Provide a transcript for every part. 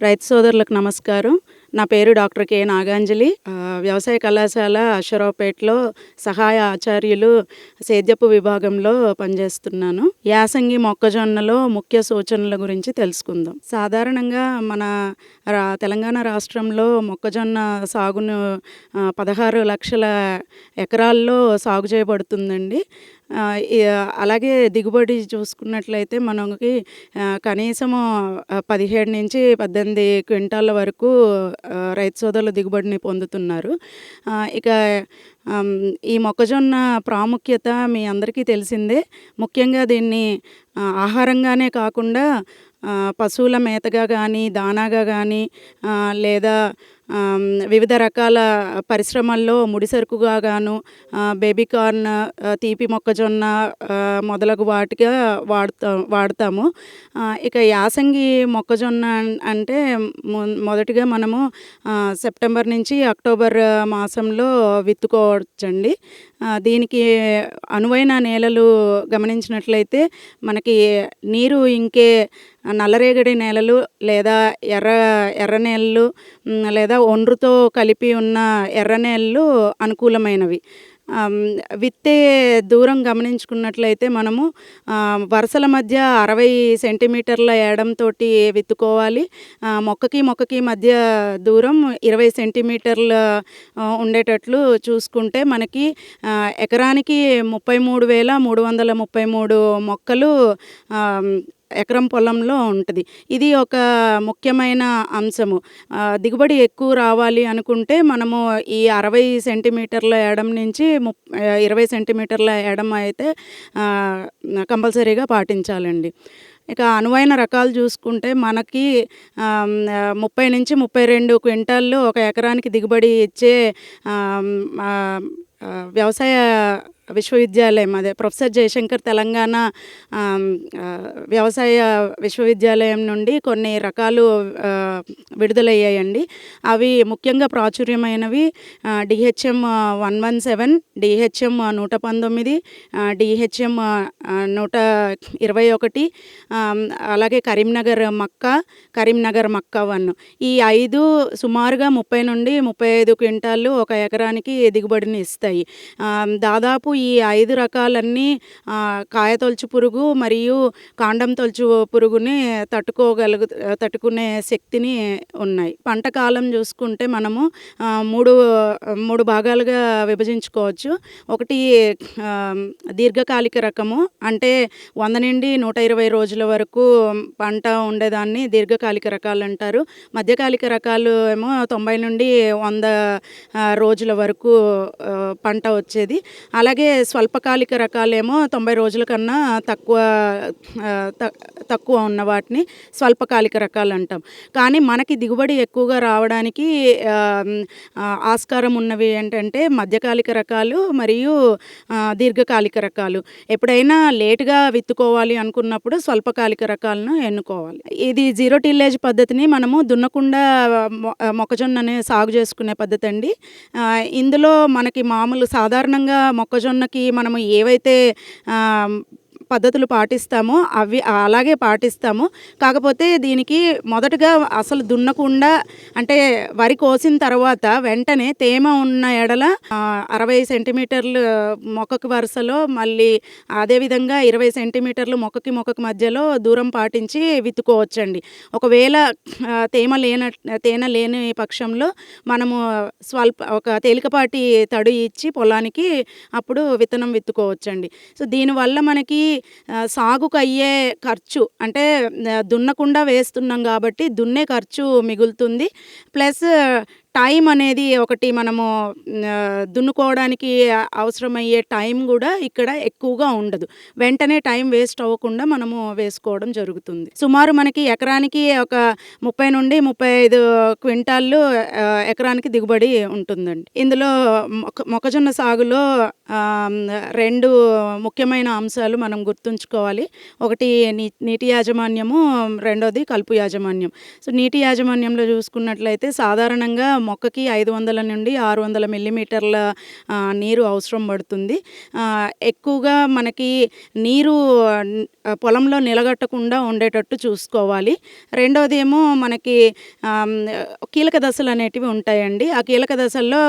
రైతు సోదరులకు నమస్కారం. నా పేరు డాక్టర్ కె నాగాంజలి. వ్యవసాయ కళాశాల అషరావుపేటలో సహాయ ఆచార్యులు సేద్యపు విభాగంలో పనిచేస్తున్నాను. యాసంగి మొక్కజొన్నలో ముఖ్య సూచనల గురించి తెలుసుకుందాం. సాధారణంగా మన రా తెలంగాణ రాష్ట్రంలో మొక్కజొన్న సాగును పదహారు లక్షల ఎకరాల్లో సాగు చేయబడుతుందండి. అలాగే దిగుబడి చూసుకున్నట్లయితే మనకి కనీసము పదిహేడు నుంచి పద్దెనిమిది క్వింటాల వరకు రైతు సోదరులు దిగుబడిని పొందుతున్నారు. ఇక ఈ మొక్కజొన్న ప్రాముఖ్యత మీ అందరికీ తెలిసిందే. ముఖ్యంగా దీన్ని ఆహారంగానే కాకుండా పశువుల మేతగా కానీ దానాగా కానీ లేదా వివిధ రకాల పరిశ్రమల్లో ముడిసరుకుగా గాను బేబీ కార్న్ తీపి మొక్కజొన్న మొదలగు వాటిగా వాడుతా వాడతాము. ఇక యాసంగి మొక్కజొన్న అంటే మొదటిగా మనము సెప్టెంబర్ నుంచి అక్టోబర్ మాసంలో విత్తుకోవచ్చండి. దీనికి అనువైన నేలలు గమనించినట్లయితే మనకి నీరు ఇంకే నల్లరేగడి నేలలు లేదా ఎర్ర ఎర్ర నేలలు లేదా ఒండ్రుతో కలిపి ఉన్న ఎర్ర నేలలు అనుకూలమైనవి. విత్తే దూరం గమనించుకున్నట్లయితే మనము వరుసల మధ్య అరవై సెంటీమీటర్ల ఏడంతో విత్తుకోవాలి. మొక్కకి మొక్కకి మధ్య దూరం ఇరవై సెంటీమీటర్ల ఉండేటట్లు చూసుకుంటే మనకి ఎకరానికి ముప్పై మూడు వేల మూడు వందల ముప్పై మూడు మొక్కలు ఎకరం పొలంలో ఉంటుంది. ఇది ఒక ముఖ్యమైన అంశము. దిగుబడి ఎక్కువ రావాలి అనుకుంటే మనము ఈ అరవై సెంటీమీటర్ల ఎడం నుంచి ము ఇరవై సెంటీమీటర్ల ఎడం అయితే కంపల్సరీగా పాటించాలండి. ఇక అనువైన రకాలు చూసుకుంటే మనకి ముప్పై నుంచి ముప్పై రెండు క్వింటాళ్ళు ఒక ఎకరానికి దిగుబడి ఇచ్చే వ్యవసాయ విశ్వవిద్యాలయం అదే ప్రొఫెసర్ జయశంకర్ తెలంగాణ వ్యవసాయ విశ్వవిద్యాలయం నుండి కొన్ని రకాలు విడుదలయ్యాయండి. అవి ముఖ్యంగా ప్రాచుర్యమైనవి DHM one one seven DHM నూట పంతొమ్మిది డిహెచ్ఎం నూట ఇరవై ఒకటి అలాగే కరీంనగర్ మక్క కరీంనగర్ మక్క వన్. ఈ ఐదు సుమారుగా ముప్పై నుండి ముప్పై ఐదు క్వింటాళ్ళు ఒక ఎకరానికి దిగుబడిని ఇస్తాయి. దాదాపు ఈ ఐదు రకాలన్నీ కాయతొలచు కాయతొలుచు పురుగు మరియు కాండం తొలుచు పురుగుని తట్టుకోగలుగు తట్టుకునే శక్తిని ఉన్నాయి. పంట కాలం చూసుకుంటే మనము మూడు మూడు భాగాలుగా విభజించుకోవచ్చు. ఒకటి దీర్ఘకాలిక రకము అంటే వంద నుండి నూట ఇరవై రోజుల వరకు పంట ఉండేదాన్ని దీర్ఘకాలిక రకాలు అంటారు. మధ్యకాలిక రకాలు ఏమో తొంభై నుండి వంద రోజుల వరకు పంట వచ్చేది. అలాగే స్వల్పకాలిక రకాలేమో తొంభై రోజుల కన్నా తక్కువ తక్కువ ఉన్న వాటిని స్వల్పకాలిక రకాలు అంటాం. కానీ మనకి దిగుబడి ఎక్కువగా రావడానికి ఆస్కారం ఉన్నవి ఏంటంటే మధ్యకాలిక రకాలు మరియు దీర్ఘకాలిక రకాలు. ఎప్పుడైనా లేటుగా విత్తుకోవాలి అనుకున్నప్పుడు స్వల్పకాలిక రకాలను ఎన్నుకోవాలి. ఇది జీరో టిల్లేజ్ పద్ధతిని మనము దున్నకుండా మొక్కజొన్నని సాగు చేసుకునే పద్ధతి అండి. ఇందులో మనకి మామూలు సాధారణంగా మొక్కజొన్న మొక్కజొన్నకి మనము ఏవైతే పద్ధతులు పాటిస్తామో అవి అలాగే పాటిస్తాము. కాకపోతే దీనికి మొదటగా అసలు దున్నకుండా అంటే వరి కోసిన తర్వాత వెంటనే తేమ ఉన్న ఎడల అరవై సెంటీమీటర్లు మొక్కకి వరుసలో మళ్ళీ అదేవిధంగా ఇరవై సెంటీమీటర్లు మొక్కకి మొక్కకి మధ్యలో దూరం పాటించి విత్తుకోవచ్చండి. ఒకవేళ తేమ లేన తేన లేని పక్షంలో మనము స్వల్ప ఒక తేలికపాటి తడి ఇచ్చి పొలానికి అప్పుడు విత్తనం విత్తుకోవచ్చండి. సో దీనివల్ల మనకి సాగుకు అయ్యే ఖర్చు అంటే దున్నకుండా వేస్తున్నాం కాబట్టి దున్నే ఖర్చు మిగులుతుంది. ప్లస్ టైం అనేది ఒకటి మనము దున్నుకోవడానికి అవసరమయ్యే టైం కూడా ఇక్కడ ఎక్కువగా ఉండదు. వెంటనే టైం వేస్ట్ అవ్వకుండా మనము వేసుకోవడం జరుగుతుంది. సుమారు మనకి ఎకరానికి ఒక ముప్పై నుండి ముప్పై ఐదు క్వింటాళ్ళు ఎకరానికి దిగుబడి ఉంటుందండి. ఇందులో మొక్కజొన్న సాగులో రెండు ముఖ్యమైన అంశాలు మనం గుర్తుంచుకోవాలి. ఒకటి నీటి యాజమాన్యము రెండోది కలుపు యాజమాన్యం. సో నీటి యాజమాన్యంలో చూసుకున్నట్లయితే సాధారణంగా మొక్కకి ఐదు వందల నుండి ఆరు వందల మిల్లీమీటర్ల నీరు అవసరం పడుతుంది. ఎక్కువగా మనకి నీరు పొలంలో నిలగట్టకుండా ఉండేటట్టు చూసుకోవాలి. రెండవది ఏమో మనకి కీలక దశలు అనేటివి ఉంటాయండి. ఆ కీలక దశల్లో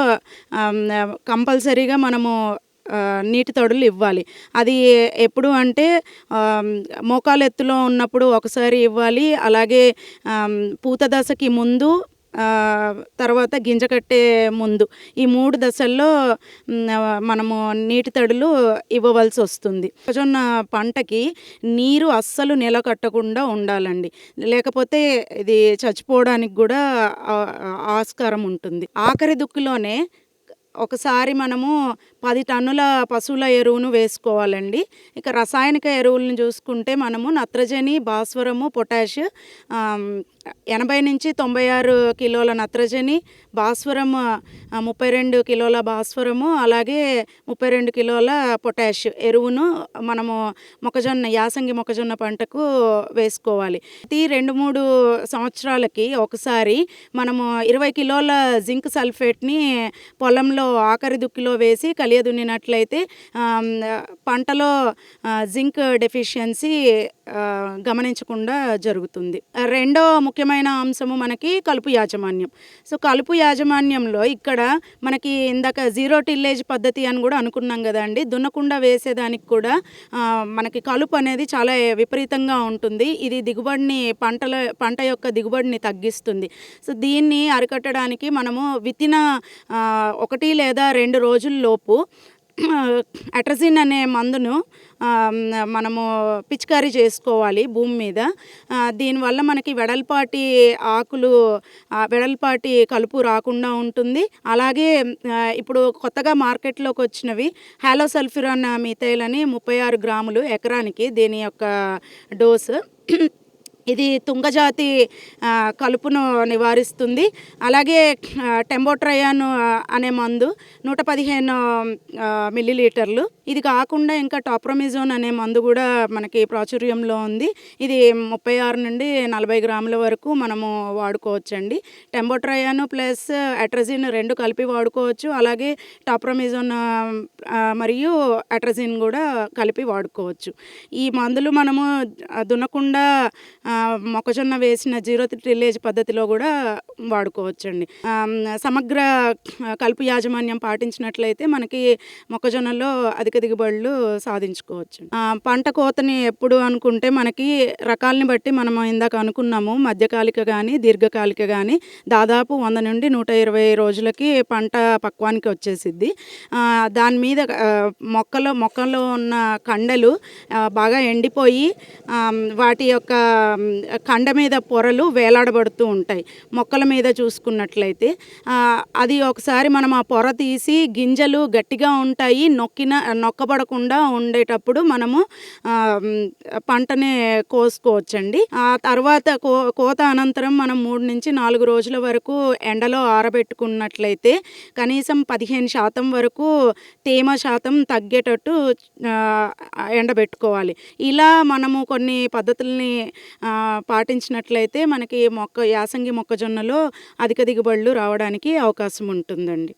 కంపల్సరీగా మనము నీటి తొడులు ఇవ్వాలి. అది ఎప్పుడు అంటే ఆమ్, మోకాలు ఎత్తులో ఉన్నప్పుడు ఒకసారి ఇవ్వాలి. అలాగే పూత దశకి ముందు తర్వాత గింజ కట్టే ముందు ఈ మూడు దశల్లో మనము నీటి తడులు ఇవ్వవలసి వస్తుంది. మొక్కజొన్న పంటకి నీరు అస్సలు నిలకట్టకుండా ఉండాలండి. లేకపోతే ఇది చచ్చిపోవడానికి కూడా ఆస్కారం ఉంటుంది. ఆఖరి దుక్కులోనే ఒకసారి మనము పది టన్నుల పశువుల ఎరువును వేసుకోవాలండి. ఇక రసాయనిక ఎరువులను చూసుకుంటే మనము నత్రజని భాస్వరము పొటాష్ ఎనభై నుంచి తొంభై ఆరు కిలోల నత్రజని భాస్వరం ముప్పై రెండు కిలోల భాస్వరము అలాగే ముప్పై రెండు కిలోల పొటాష్ ఎరువును మనము మొక్కజొన్న యాసంగి మొక్కజొన్న పంటకు వేసుకోవాలి. ప్రతి రెండు మూడు సంవత్సరాలకి ఒకసారి మనము ఇరవై కిలోల జింక్ సల్ఫేట్ని పొలంలో ఆఖరి దుక్కిలో వేసి కలియదున్నినట్లయితే దున్నినట్లయితే పంటలో జింక్ డెఫిషియన్సీ గమనించకుండా జరుగుతుంది. రెండో ముఖ్యమైన అంశము మనకి కలుపు యాజమాన్యం. సో కలుపు యాజమాన్యంలో ఇక్కడ మనకి ఇందాక జీరో టిల్లేజ్ పద్ధతి అని కూడా అనుకున్నాం కదండి దున్నకుండా వేసేదానికి కూడా మనకి కలుపు అనేది చాలా విపరీతంగా ఉంటుంది. ఇది దిగుబడిని పంటల పంట యొక్క దిగుబడిని తగ్గిస్తుంది. సో దీన్ని అరికట్టడానికి మనము వితిన ఒకటి లేదా రెండు రోజుల లోపు అట్రజిన్ అనే మందును మనము పిచికారీ చేసుకోవాలి భూమి మీద. దీనివల్ల మనకి వెడల్పాటి ఆకులు వెడల్పాటి కలుపు రాకుండా ఉంటుంది. అలాగే ఇప్పుడు కొత్తగా మార్కెట్లోకి వచ్చినవి హాలోసల్ఫిరాన్ మిథైల్ అని ముప్పై ఆరు గ్రాములు ఎకరానికి దీని యొక్క డోసు. ఇది తుంగజాతి కలుపును నివారిస్తుంది. అలాగే టెంబోట్రయాన్ అనే మందు నూట పదిహేను మిల్లీలీటర్లు. ఇది కాకుండా ఇంకా టాప్రోమిజోన్ అనే మందు కూడా మనకి ప్రాచుర్యంలో ఉంది. ఇది ముప్పై ఆరు నుండి నలభై గ్రాముల వరకు మనము వాడుకోవచ్చండి. టెంబోట్రయాన్ ప్లస్ అట్రజిన్ రెండు కలిపి వాడుకోవచ్చు. అలాగే టాప్రోమిజోన్ మరియు అట్రజిన్ కూడా కలిపి వాడుకోవచ్చు. ఈ మందులు మనము దున్నకుండా మొక్కజొన్న వేసిన జీరో టిల్లేజ్ పద్ధతిలో కూడా వాడుకోవచ్చండి. సమగ్ర కలుపు యాజమాన్యం పాటించినట్లయితే మనకి మొక్కజొన్నలో అధిక దిగుబడులు సాధించుకోవచ్చు. పంట కోతని ఎప్పుడు అనుకుంటే మనకి రకాలని బట్టి మనం ఇందాక అనుకున్నాము మధ్యకాలిక కానీ దీర్ఘకాలిక కానీ దాదాపు వంద నుండి నూట ఇరవై రోజులకి పంట పక్వానికి వచ్చేసిద్ది. దాని మీద మొక్కలో మొక్కలో ఉన్న కండలు బాగా ఎండిపోయి వాటి యొక్క కండ మీద పొరలు వేలాడబడుతూ ఉంటాయి. మొక్కల మీద చూసుకున్నట్లయితే అది ఒకసారి మనం ఆ పొర తీసి గింజలు గట్టిగా ఉంటాయి నొక్కిన నొక్కబడకుండా ఉండేటప్పుడు మనము పంటని కోసుకోవచ్చండి. ఆ తర్వాత కో కోత అనంతరం మనం మూడు నుంచి నాలుగు రోజుల వరకు ఎండలో ఆరబెట్టుకున్నట్లయితే కనీసం పదిహేను శాతం వరకు తేమ శాతం తగ్గేటట్టు ఎండబెట్టుకోవాలి. ఇలా మనము కొన్ని పద్ధతుల్ని ఆ, పాటించినట్లయితే మనకి మొక్క యాసంగి మొక్కజొన్నలో అధిక దిగుబడులు రావడానికి అవకాశం ఉంటుందండి.